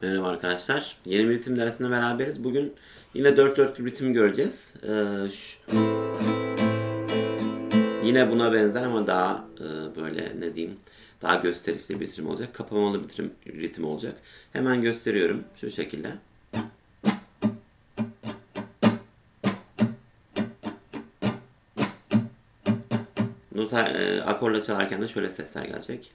Merhaba arkadaşlar. Yeni bir ritim dersinde beraberiz. Bugün yine 4 4 ritim göreceğiz. Ee, şu- Yine buna benzer ama daha e, böyle ne diyeyim daha gösterişli bir ritim olacak. Kapamalı bir ritim olacak. Hemen gösteriyorum şu şekilde. Nota, e, akorla çalarken de şöyle sesler gelecek.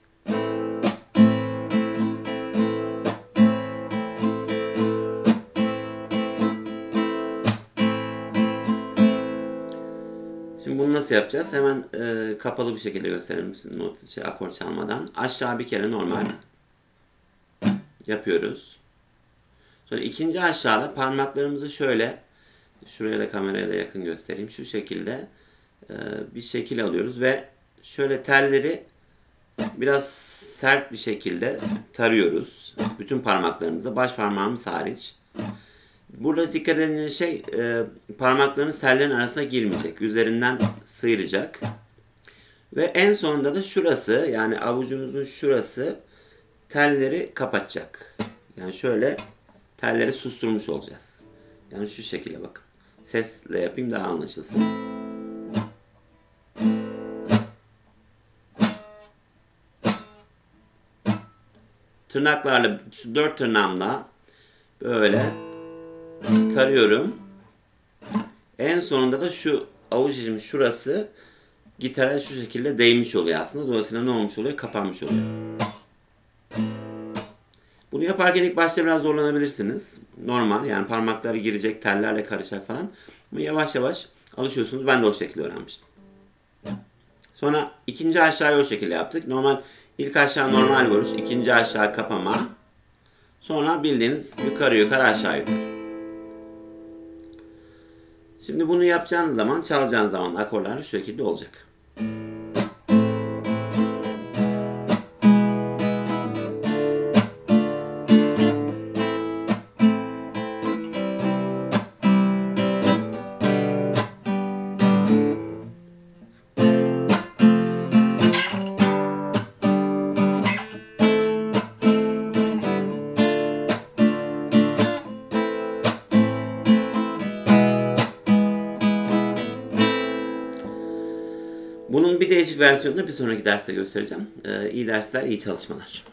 Şimdi bunu nasıl yapacağız? Hemen e, kapalı bir şekilde gösterelim size not, şey, akor çalmadan. Aşağı bir kere normal yapıyoruz. Sonra ikinci aşağıda parmaklarımızı şöyle şuraya da kameraya da yakın göstereyim. Şu şekilde e, bir şekil alıyoruz ve şöyle telleri biraz sert bir şekilde tarıyoruz. Bütün parmaklarımızda baş parmağımız hariç. Burada dikkat edilen şey e, parmaklarınız tellerin arasına girmeyecek. Üzerinden sıyıracak. Ve en sonunda da şurası yani avucunuzun şurası telleri kapatacak. Yani şöyle telleri susturmuş olacağız. Yani şu şekilde bakın. Sesle yapayım daha anlaşılsın. Tırnaklarla şu dört tırnağımla böyle tarıyorum. En sonunda da şu avuç içim şurası gitara şu şekilde değmiş oluyor aslında. Dolayısıyla ne olmuş oluyor? Kapanmış oluyor. Bunu yaparken ilk başta biraz zorlanabilirsiniz. Normal yani parmakları girecek, tellerle karışacak falan. Ama yavaş yavaş alışıyorsunuz. Ben de o şekilde öğrenmiştim. Sonra ikinci aşağıya o şekilde yaptık. Normal ilk aşağı normal vuruş, ikinci aşağı kapama. Sonra bildiğiniz yukarı yukarı aşağı yukarı. Şimdi bunu yapacağınız zaman, çalacağınız zaman akorlar şu şekilde olacak. Bunun bir değişik versiyonunu bir sonraki derste göstereceğim. Ee, iyi dersler, iyi çalışmalar.